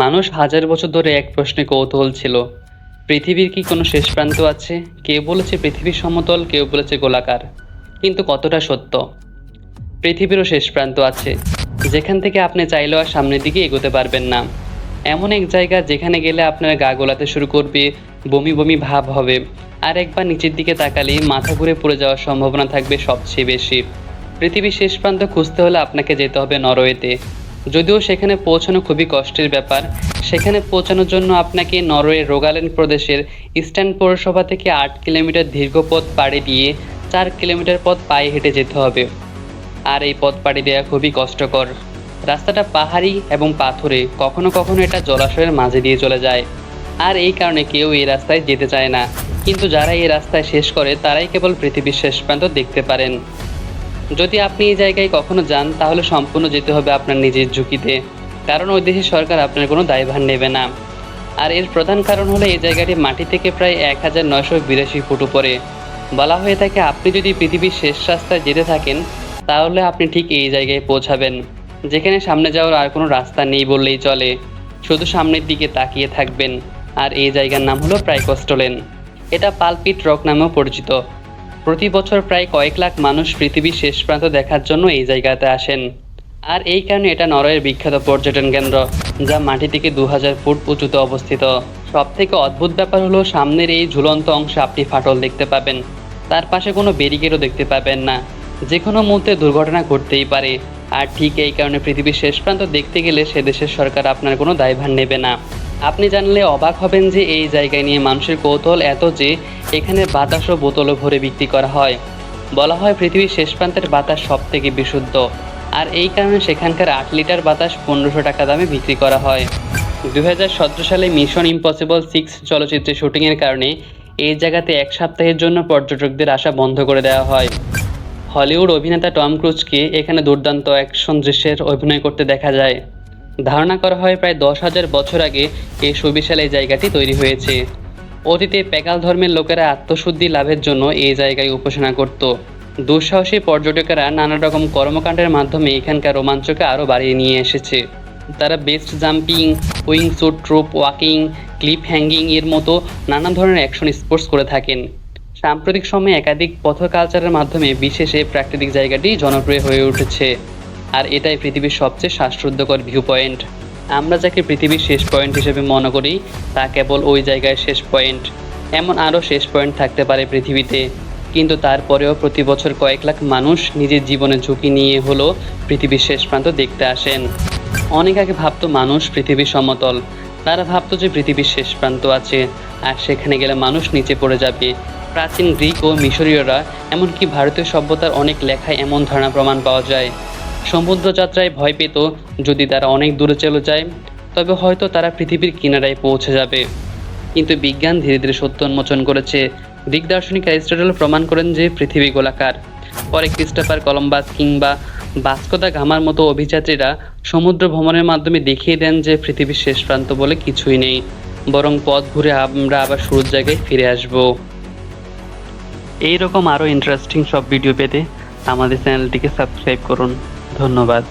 মানুষ হাজার বছর ধরে এক প্রশ্নে কৌতূহল ছিল, পৃথিবীর কি কোনো শেষ প্রান্ত আছে? কেউ বলেছে পৃথিবীর সমতল, কেউ বলেছে গোলাকার। কিন্তু কতটা সত্য? পৃথিবীরও শেষ প্রান্ত আছে, যেখান থেকে আপনি চাইলেও আর সামনের দিকে এগোতে পারবেন না। এমন এক জায়গা যেখানে গেলে আপনার গা গোলাতে শুরু করবে, বমি বমি ভাব হবে, আর একবার নিচের দিকে তাকালে মাথা ঘুরে পড়ে যাওয়ার সম্ভাবনা থাকবে সবচেয়ে বেশি। পৃথিবীর শেষ প্রান্ত খুঁজতে হলে আপনাকে যেতে হবে নরওয়েতে। যদিও সেখানে পৌঁছানো খুবই কষ্টের ব্যাপার, সেখানে পৌঁছানোর জন্য আপনাকে নরওয়ে রোগাল্যান্ড প্রদেশের ইস্টার্ন পৌরসভা থেকে আট কিলোমিটার দীর্ঘ পথ পাড়ি দিয়ে চার কিলোমিটার পথ পায়ে হেঁটে যেতে হবে। আর এই পথ পাড়ি দেওয়া খুবই কষ্টকর। রাস্তাটা পাহাড়ি এবং পাথুরে, কখনো কখনো এটা জলাশয়ের মাঝে দিয়ে চলে যায়। আর এই কারণে কেউ এই রাস্তায় যেতে চায় না। কিন্তু যারা এই রাস্তায় শেষ করে, তারাই কেবল পৃথিবীর শেষ প্রান্ত দেখতে পারেন। যদি আপনি এই জায়গায় কখনো যান, তাহলে সম্পূর্ণ যেতে হবে আপনার নিজের ঝুঁকিতে। কারণ ওই দেশের সরকার আপনার কোনো দায়ভার নেবে না। আর এর প্রধান কারণ হলো এই জায়গাটি মাটি থেকে প্রায় এক হাজার নয়শো বিরাশি ফুট উপরে। বলা হয়ে থাকে, আপনি যদি পৃথিবীর শেষ রাস্তায় যেতে থাকেন, তাহলে আপনি ঠিক এই জায়গায় পৌঁছাবেন। যেখানে সামনে যাওয়ার আর কোনো রাস্তা নেই বললেই চলে। শুধু সামনের দিকে তাকিয়ে থাকবেন। আর এই জায়গার নাম হলো প্রাইকস্টলেন। এটা পালপিট রক নামেও পরিচিত। প্রতি বছর প্রায় কয়েক লাখ মানুষ পৃথিবীর শেষ প্রান্ত দেখার জন্য এই জায়গাতে আসেন। আর এই কারণে এটা নরওয়ের বিখ্যাত পর্যটন কেন্দ্র, যা মাটি থেকে দু হাজার ফুট উঁচুতে অবস্থিত। সব থেকে অদ্ভুত ব্যাপার হলো সামনের এই ঝুলন্ত অংশে আপনি ফাটল দেখতে পাবেন। তার পাশে কোনো ব্যারিকেডও দেখতে পাবেন না। যে কোনো মুহূর্তে দুর্ঘটনা ঘটতেই পারে। আর ঠিক এই কারণে পৃথিবীর শেষ প্রান্ত দেখতে গেলে সে দেশের সরকার আপনার কোনো দায়ভার নেবে না। আপনি জানলে অবাক হবেন যে এই জায়গায় নিয়ে মানুষের কৌতূহল এত যে এখানে বাতাস ও বোতলও ভরে বিক্রি করা হয়। বলা হয় পৃথিবীর শেষ প্রান্তের বাতাস সব থেকে বিশুদ্ধ। আর এই কারণে সেখানকার আট লিটার বাতাস পনেরোশো টাকা দামে বিক্রি করা হয়। দু হাজার সতেরো সালে মিশন ইম্পসিবল সিক্স চলচ্চিত্রের শুটিংয়ের কারণে এই জায়গাতে এক সপ্তাহের জন্য পর্যটকদের আসা বন্ধ করে দেওয়া হয়। হলিউড অভিনেতা টম ক্রুজকে এখানে দুর্দান্ত অ্যাকশন দৃশ্যের অভিনয় করতে দেখা যায়। ধারণা করা হয় প্রায় দশ হাজার বছর আগে এই সুবিশাল এই জায়গাটি তৈরি হয়েছে। অতীতে প্যাকাল ধর্মের লোকেরা আত্মশুদ্ধি লাভের জন্য এই জায়গায় উপাসনা করত। দুঃসাহসী পর্যটকেরা নানা রকম কর্মকাণ্ডের মাধ্যমে এখানকার রোমাঞ্চকে আরও বাড়িয়ে নিয়ে এসেছে। তারা best jumping wing suit troop walking, cliff hanging এর মতো নানা ধরনের অ্যাকশন স্পোর্টস করে থাকেন। সাম্প্রতিক সময়ে একাধিক পথ কালচারের মাধ্যমে বিশেষ প্রাকৃতিক জায়গাটি জনপ্রিয় হয়ে উঠেছে। আর এটাই পৃথিবীর সবচেয়ে শ্বাসরুদ্ধকর ভিউ পয়েন্ট আমরা যাকে পৃথিবীর শেষ পয়েন্ট হিসেবে মনে করি, তা কেবল ওই জায়গায় শেষ পয়েন্ট এমন আরও শেষ পয়েন্ট থাকতে পারে পৃথিবীতে। কিন্তু তারপরেও প্রতি বছর কয়েক লাখ মানুষ নিজের জীবনের ঝুঁকি নিয়ে হলো পৃথিবীর শেষ প্রান্ত দেখতে আসেন। অনেক আগে ভাবতো মানুষ পৃথিবীর সমতল। তারা ভাবতো যে পৃথিবীর শেষ প্রান্ত আছে, আর সেখানে গেলে মানুষ নিচে পড়ে যাবে। প্রাচীন গ্রিক ও মিশরীয়রা, এমনকি ভারতীয় সভ্যতার অনেক লেখায় এমন ধারণা প্রমাণ পাওয়া যায়। সমুদ্র যাত্রায় ভয় পেত যদি তারা অনেক দূরে চলে যায়, তবে হয়তো তারা পৃথিবীর কিনারায় পৌঁছে যাবে। কিন্তু বিজ্ঞান ধীরে ধীরে সত্য উন্মোচন করেছে। গ্রিক দার্শনিক অ্যারিস্টটল প্রমাণ করেন যে পৃথিবী গোলাকার। পরে ক্রিস্টোফার কলম্বাস কিংবা বাস্কোদা ঘামার মতো অভিযাত্রীরা সমুদ্র ভ্রমণের মাধ্যমে দেখিয়ে দেন যে পৃথিবীর শেষ প্রান্ত বলে কিছুই নেই। বরং পথ ঘুরে আমরা আবার শুরুর জায়গায় ফিরে আসব। এই রকম আরও ইন্টারেস্টিং সব ভিডিও পেতে আমাদের চ্যানেলটিকে সাবস্ক্রাইব করুন। ধন্যবাদ।